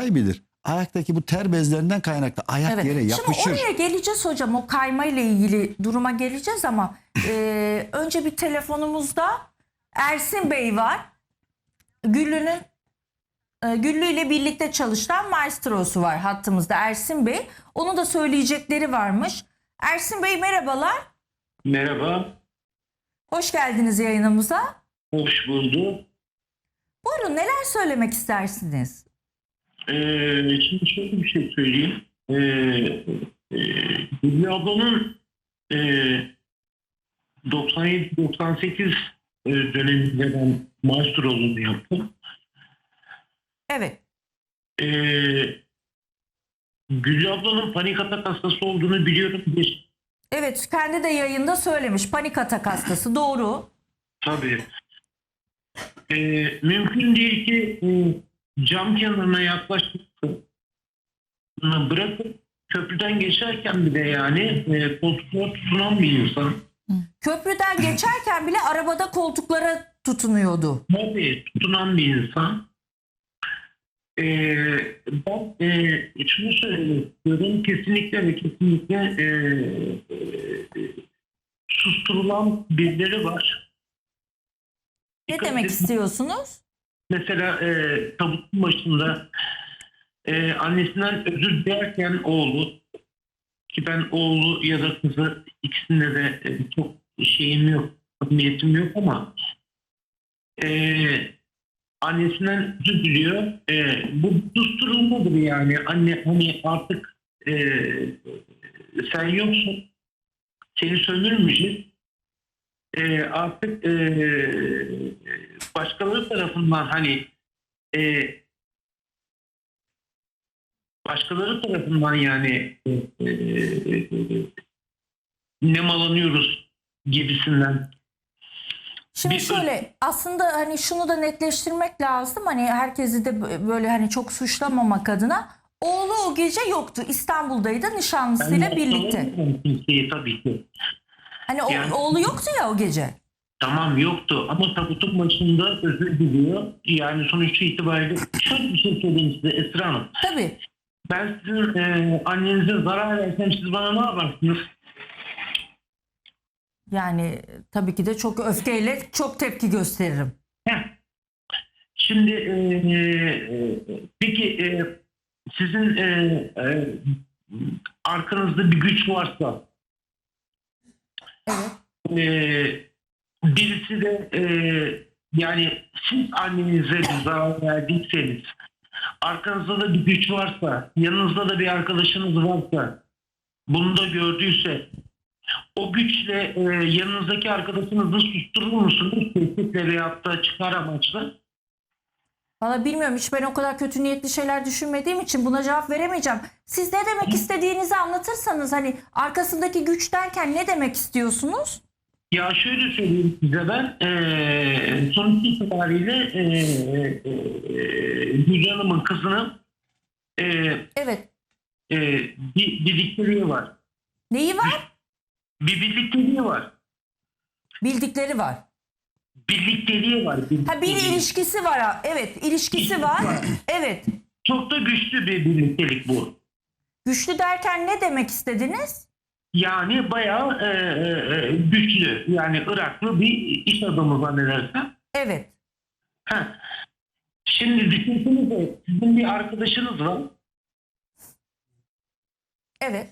daha iyi bilir. Ayaktaki bu ter bezlerinden kaynaklı ayak Evet. yere yapışır. Şimdi oraya geleceğiz hocam. O kayma ile ilgili duruma geleceğiz ama e, önce bir telefonumuzda Ersin Bey var. Güllü'nün e, Güllü ile birlikte çalışan maestrosu var hattımızda Ersin Bey. Onun da söyleyecekleri varmış. Ersin Bey merhabalar. Merhaba, Hoş geldiniz yayınımıza. hoş bulduk. Buyurun neler söylemek istersiniz? Ee, şimdi şöyle bir şey söyleyeyim. Ee, e, Güllü ablanın e, 97-98 e, döneminde ben maestroluğunu yaptım. Evet. Ee, Güllü ablanın panik atak hastası olduğunu biliyorum. Bir, Evet kendi de yayında söylemiş panik atak hastası doğru. tabii. Ee, mümkün değil ki e, cam kenarına yaklaşıp bırakıp köprüden geçerken bile yani e, koltuklara tutunan bir insan. Köprüden geçerken bile arabada koltuklara tutunuyordu. Tabii tutunan bir insan. Ee, ben e, şunu söylemek istiyorum. Kesinlikle ve kesinlikle e, e, susturulan birileri var. Ne Dikkat demek edin. istiyorsunuz? Mesela e, tabutun başında e, annesinden özür dilerken oğlu ki ben oğlu ya da kızı ikisinde de e, çok şeyim yok, niyetim yok ama e, annesinden özür diliyor. E, bu susturulmadır yani. Anne hani artık e, sen yoksun. Seni sömürmeyeceğiz. E, artık e, başkaları tarafından hani e, başkaları tarafından yani e, e, e, nemalanıyoruz gibisinden. Şimdi Bir- şöyle aslında hani şunu da netleştirmek lazım. Hani herkesi de bö- böyle hani çok suçlamamak adına. Oğlu o gece yoktu. İstanbul'daydı nişanlısıyla Ben birlikte. kimseyi tabii ki. Hani o- Yani- oğlu yoktu ya o gece. Tamam yoktu ama tabutun başında özür diliyor. Yani sonuç itibariyle şöyle bir şey söyleyeyim size Esra Hanım. Tabii. Ben sizin e, annenize zarar versem siz bana ne yaparsınız? Yani tabii ki de çok öfkeyle çok tepki gösteririm. Heh. Şimdi e, e, peki e, sizin e, e, arkanızda bir güç varsa Evet. e, birisi de e, yani siz annenize bir zarar verdiyseniz arkanızda da bir güç varsa yanınızda da bir arkadaşınız varsa bunu da gördüyse o güçle e, yanınızdaki arkadaşınızı susturur musunuz? Tehditle veyahut da çıkar amaçla. Valla bilmiyorum hiç ben o kadar kötü niyetli şeyler düşünmediğim için buna cevap veremeyeceğim. Siz ne demek istediğinizi anlatırsanız hani arkasındaki güç derken ne demek istiyorsunuz? Ya şöyle söyleyeyim size ben eee sonuç itibariyle eee eee Gülcan Hanım'ın kızının eee Evet. eee bir birlikteliği var. Neyi var? Bir birlikteliği var. Bildikleri var. Birlikteliği var. Ha bir birlikteliği. ilişkisi var. ha. Evet ilişkisi var. Evet. Çok da güçlü bir birliktelik bu. Güçlü derken ne demek istediniz? Yani bayağı eee, eee, güçlü. Yani Iraklı bir iş adamı zannedersem. Evet. Heh. Şimdi düşünsenize sizin bir arkadaşınız var. Evet.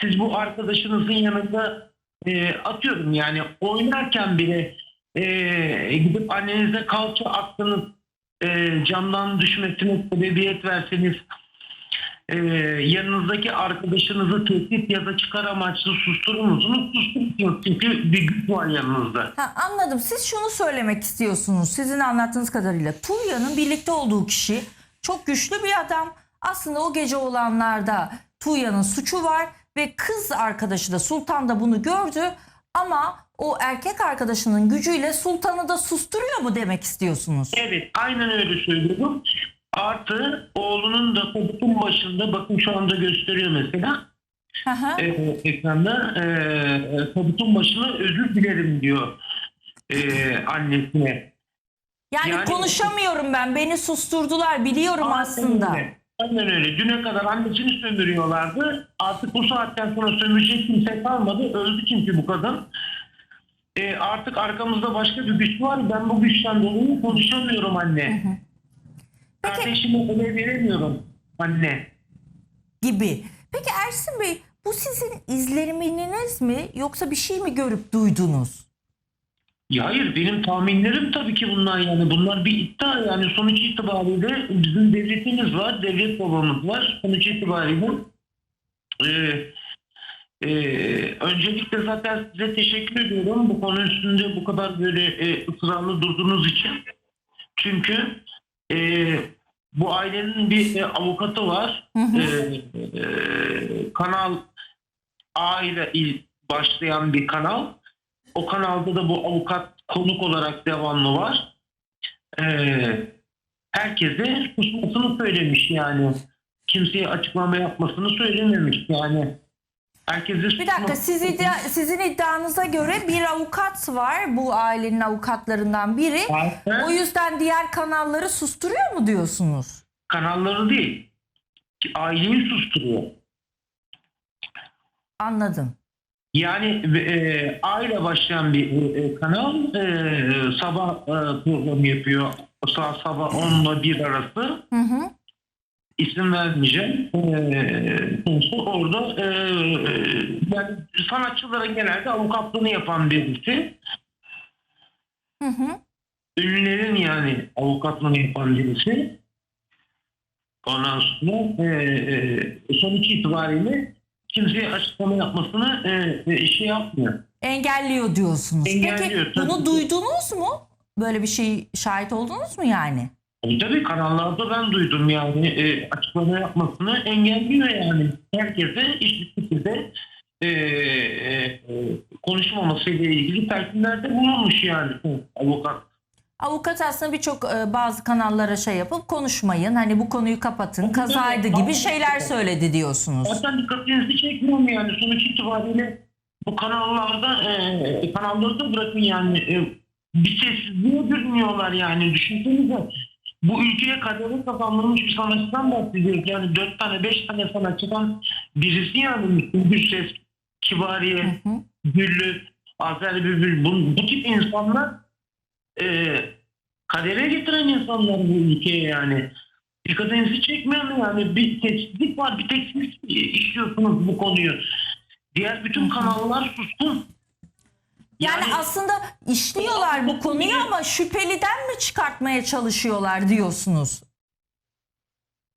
siz bu arkadaşınızın yanında e, atıyorum yani oynarken bile e, gidip annenize kalça attınız e, camdan düşmesine sebebiyet verseniz e, yanınızdaki arkadaşınızı tehdit ya da çıkar amaçlı susturur musunuz? Susturursunuz çünkü bir güç var yanınızda. Ha, anladım. Siz şunu söylemek istiyorsunuz. Sizin anlattığınız kadarıyla. Tuğya'nın birlikte olduğu kişi çok güçlü bir adam. Aslında o gece olanlarda Tuğya'nın suçu var ve kız arkadaşı da Sultan da bunu gördü. Ama o erkek arkadaşının gücüyle Sultan'ı da susturuyor mu demek istiyorsunuz? Evet aynen öyle söylüyorum. Artı oğlunun da tabutun başında bakın şu anda gösteriyor mesela. E, ekranda e, tabutun başına özür dilerim diyor e, annesine. Yani, yani- konuşamıyorum ben. Beni susturdular biliyorum Aynen aslında. öyle. Aynen öyle. Düne kadar annesini sömürüyorlardı. Artık bu saatten sonra sömürecek kimse kalmadı. Öldü çünkü bu kadın. Ee, artık arkamızda başka bir güç var. Ben bu güçten dolayı konuşamıyorum anne. Peki- Kardeşime ele veremiyorum anne. gibi. Peki Ersin Bey bu sizin izleniminiz mi yoksa bir şey mi görüp duydunuz? Ya hayır benim tahminlerim tabii ki bunlar yani. Bunlar bir iddia yani sonuç itibariyle bizim devletimiz var, devlet babamız var. Sonuç itibariyle e, e, öncelikle zaten size teşekkür ediyorum bu konu üstünde bu kadar böyle e, ısrarlı durduğunuz için. Çünkü e, bu ailenin bir e, avukatı var. Hı hı. E, e, kanal A ile il başlayan bir kanal. O kanalda da bu avukat konuk olarak devamlı var. Ee, herkese susmasını söylemiş yani. Kimseye açıklama yapmasını söylememiş yani. Herkese Bir dakika siz iddia- sizin iddianıza göre bir avukat var bu ailenin avukatlarından biri. O yüzden diğer kanalları susturuyor mu diyorsunuz? kanalları değil. Aileyi susturuyor. Anladım. Yani e, aile başlayan bir e, kanal e, sabah e, programı yapıyor. Saat sabah 10 ile 1 arası. Hı hı. İsim vermeyeceğim. Ee, orada e, yani sanatçılara genelde avukatlığını yapan birisi. Hı hı. Ünlülerin yani avukatlığını yapan birisi. Ondan sonra e, e, sonuç itibariyle kimseye açıklama yapmasını e, e, şey yapmıyor. Engelliyor diyorsunuz. Engelliyor, Peki tabii bunu duydunuz mu? Böyle bir şey şahit oldunuz mu yani? E, Tabii kanallarda ben duydum yani e, açıklama yapmasını engelliyor yani. Herkese eşit şekilde e, e, e, konuşmamasıyla ilgili telkinlerde bulunmuş yani avukat. Avukat aslında birçok e, bazı kanallara şey yapıp konuşmayın. Hani bu konuyu kapatın. Kazaydı gibi şeyler söyledi diyorsunuz. Zaten dikkatinizi çekmiyorum yani sonuç itibariyle bu kanallarda e, kanalları da bırakın yani e, bir sessizliğe bürünüyorlar yani düşünsenize. Bu ülkeye kaderi kazandırmış bir sanatçıdan bahsediyoruz. Yani dört tane beş tane sanatçıdan birisi yani Gürses, Kibariye, Hı hı. Güllü, Azer Bülbül bu, bu tip insanlar e, kadere getiren insanlar bu ülkeye yani. Dikkatinizi çekmiyor mu yani? Bir sessizlik var, bir tek siz işliyorsunuz bu konuyu. Diğer bütün kanallar suskun. Yani, aslında işliyorlar bu konuyu ama şüpheliden mi çıkartmaya çalışıyorlar diyorsunuz?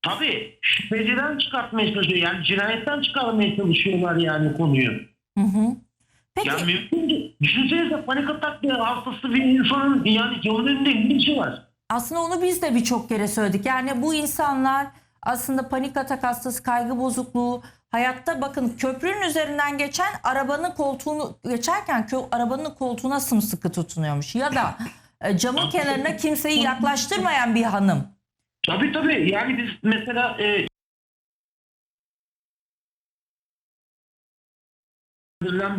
Tabii şüpheliden çıkartmaya çalışıyor. Yani cinayetten çıkarmaya çalışıyorlar yani konuyu. Hı hı. Peki Yani mümkün. Düşünsenize panik atak hastası bir insanın yani canının önünde ne var? aslında onu biz de birçok kere söyledik. Yani bu insanlar aslında panik atak hastası, kaygı bozukluğu, hayatta bakın köprünün üzerinden geçen arabanın koltuğunu geçerken kö- arabanın koltuğuna sımsıkı tutunuyormuş. Ya da e, camın kenarına kimseyi yaklaştırmayan bir hanım. Tabii tabii. Yani biz mesela e,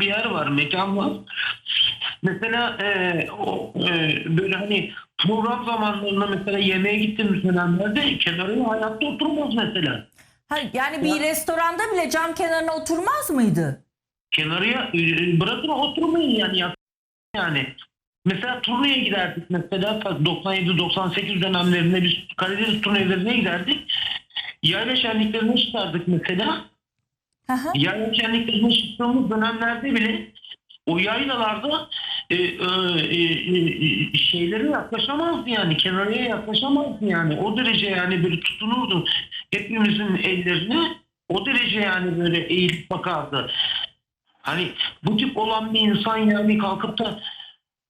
bir yer var, mekan var. Mesela e, o, e, böyle hani program zamanlarında mesela yemeğe gittiğimiz dönemlerde kenarına hayatta oturmaz mesela. Ha, yani bir restoranda bile cam kenarına oturmaz mıydı? Kenarıya e, bırakın oturmayın yani. ya- Yani mesela turneye giderdik mesela 97-98 dönemlerinde biz Karadeniz turnelerine giderdik. Yayla şenliklerine çıkardık mesela. Hı. Yayla şenliklerine çıktığımız dönemlerde bile o yaylalarda e, e, e, e, şeylere yaklaşamazdı yani kenarıya yaklaşamazdı yani o derece yani böyle tutunurdu hepimizin ellerine o derece yani böyle eğilip bakardı. Hani bu tip olan bir insan yani kalkıp da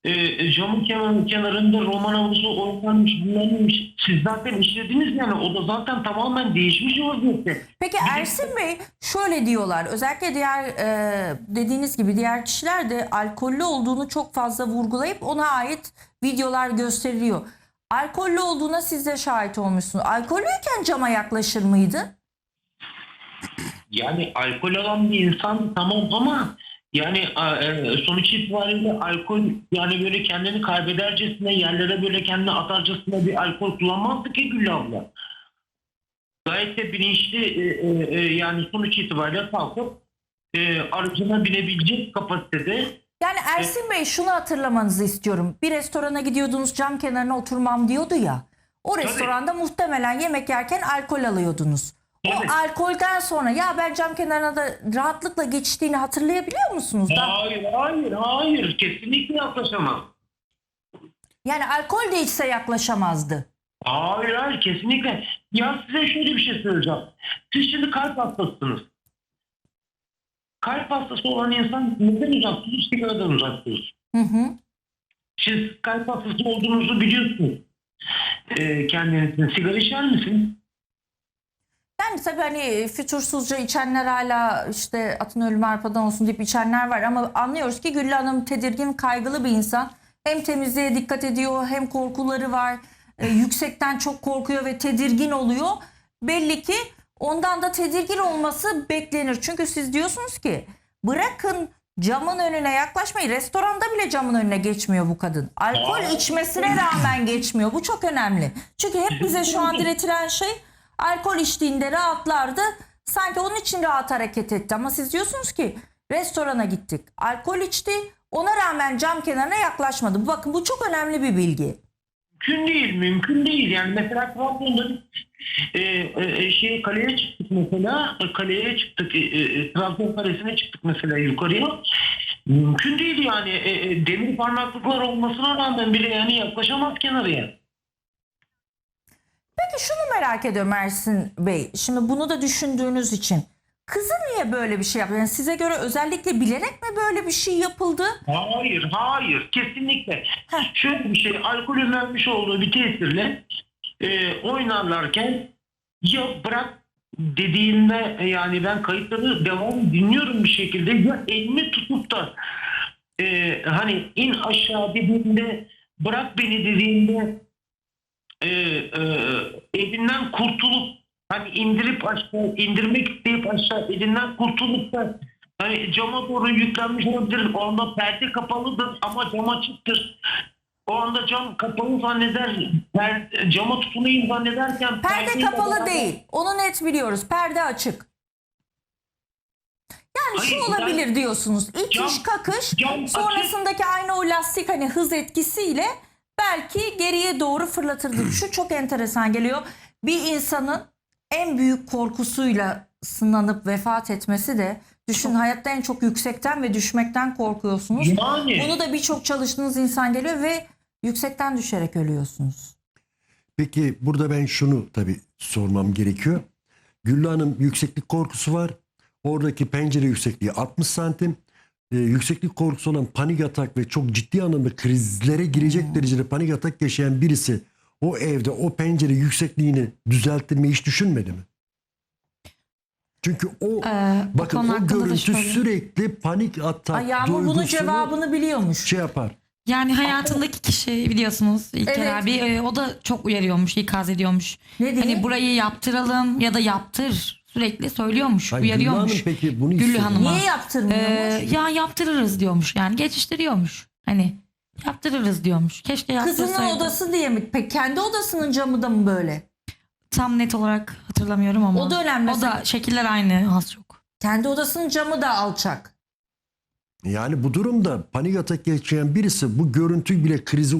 e, camın kenar, kenarında roman havlusu oynanmış dinlenmiş. Siz zaten işlediniz yani o da zaten tamamen değişmiş vaziyette. Peki Ersin Bey şöyle diyorlar özellikle diğer e, dediğiniz gibi diğer kişiler de alkollü olduğunu çok fazla vurgulayıp ona ait videolar gösteriliyor. Alkollü olduğuna siz de şahit olmuşsunuz. Alkollüyken cama yaklaşır mıydı? Yani alkol alan bir insan tamam ama yani e, sonuç itibariyle alkol yani böyle kendini kaybedercesine yerlere böyle kendini atarcasına bir alkol kullanmazdı ki Güllü abla. gayet de bilinçli e, e, yani sonuç itibariyle kalkıp aracına binebilecek kapasitede Yani Ersin Bey şunu hatırlamanızı istiyorum. Bir restorana gidiyordunuz cam kenarına oturmam diyordu ya. O restoranda muhtemelen yemek yerken alkol alıyordunuz. O Evet. alkolden sonra ya ben cam kenarına da rahatlıkla geçtiğini hatırlayabiliyor musunuz? Da? hayır hayır hayır kesinlikle yaklaşamaz. Yani alkol de içse yaklaşamazdı. Hayır hayır kesinlikle. Ya size şöyle bir şey söyleyeceğim. Siz şimdi kalp hastasısınız. Kalp hastası olan insan neden uzak durur? Sigaradan uzak durur. Hı hı. Siz kalp hastası olduğunuzu biliyorsunuz. Ee, kendinizin sigara içer misiniz? Yani tabii hani fütursuzca içenler hala işte atın ölümü arpadan olsun deyip içenler var ama anlıyoruz ki Güllü Hanım tedirgin, kaygılı bir insan. Hem temizliğe dikkat ediyor hem korkuları var. Ee, yüksekten çok korkuyor ve tedirgin oluyor. Belli ki ondan da tedirgin olması beklenir. Çünkü siz diyorsunuz ki bırakın camın önüne yaklaşmayı restoranda bile camın önüne geçmiyor bu kadın. Alkol içmesine rağmen geçmiyor. Bu çok önemli. Çünkü hep bize şu an diretilen şey alkol içtiğinde rahatlardı. Sanki onun için rahat hareket etti. Ama siz diyorsunuz ki restorana gittik. Alkol içti. Ona rağmen cam kenarına yaklaşmadı. Bakın bu çok önemli bir bilgi. Mümkün değil, mümkün değil. Yani mesela Trabzon'da e, e, şey kaleye çıktık mesela, e, kaleye çıktık, e, e, Trabzon kalesine çıktık mesela yukarıya. Mümkün değil yani e, e, demir parmaklıklar olmasına rağmen bile yani yaklaşamaz kenarıya. Peki şunu merak ediyorum Ersin Bey. Şimdi bunu da düşündüğünüz için. Kızı niye böyle bir şey yaptı? Yani size göre özellikle bilerek mi böyle bir şey yapıldı? Hayır, hayır, kesinlikle. Heh. Şöyle bir şey, alkolün vermiş olduğu bir tesirle e, oynarlarken ya bırak dediğimde e, yani ben kayıtları devam dinliyorum bir şekilde ya elini tutup da e, hani in aşağı dediğimde bırak beni dediğimde e, e, elinden kurtulup hani indirip aşağı indirmek isteyip aşağı elinden kurtulup da hani cama doğru yüklenmiş olabilir. O anda perde kapalıdır ama cam açıktır. O anda cam kapalı zanneder, per, cama tutunayım zannederken Perde perdeyle kapalı beraber- değil. Onu net biliyoruz. Perde açık. Yani şu Hayır, olabilir diyorsunuz. İtiş Cam- kakış cam açık. sonrasındaki aynı o lastik hani hız etkisiyle belki geriye doğru fırlatırdı. Şu çok enteresan geliyor. Bir insanın en büyük korkusuyla sınanıp vefat etmesi de düşün hayatta en çok yüksekten ve düşmekten korkuyorsunuz. Yani Bunu da birçok çalıştığınız insan geliyor ve yüksekten düşerek ölüyorsunuz. Peki burada ben şunu tabii sormam gerekiyor. Güllü Hanım yükseklik korkusu var. Oradaki pencere yüksekliği 60 santim. Ee, yükseklik korkusu olan panik atak ve çok ciddi anlamda krizlere girecek derecede panik atak yaşayan birisi o evde o pencere yüksekliğini düzelttirmeyi hiç düşünmedi mi? Çünkü o Ee, bakın o görüntü sürekli panik atak Ay Yağmur bunun duygusunu cevabını biliyormuş. şey yapar. Yani hayatındaki kişi biliyorsunuz İlker Evet. abi e, o da çok uyarıyormuş, ikaz ediyormuş. Ne diye? Hani burayı yaptıralım ya da yaptır sürekli söylüyormuş, Hayır, Güllü uyarıyormuş. Hanım peki bunu Güllü. Hanım'a. Niye yaptırmıyormuş? Ee, ya yaptırırız diyormuş yani geçiştiriyormuş. Hani yaptırırız diyormuş. Keşke yaptırsaydı. Kızının odası diye mi? Peki kendi odasının camı da mı böyle? Tam net olarak hatırlamıyorum ama. O da önemli. O da şekiller aynı az çok. Kendi odasının camı da alçak. Yani bu durumda panik atak yaşayan birisi bu görüntü bile krizi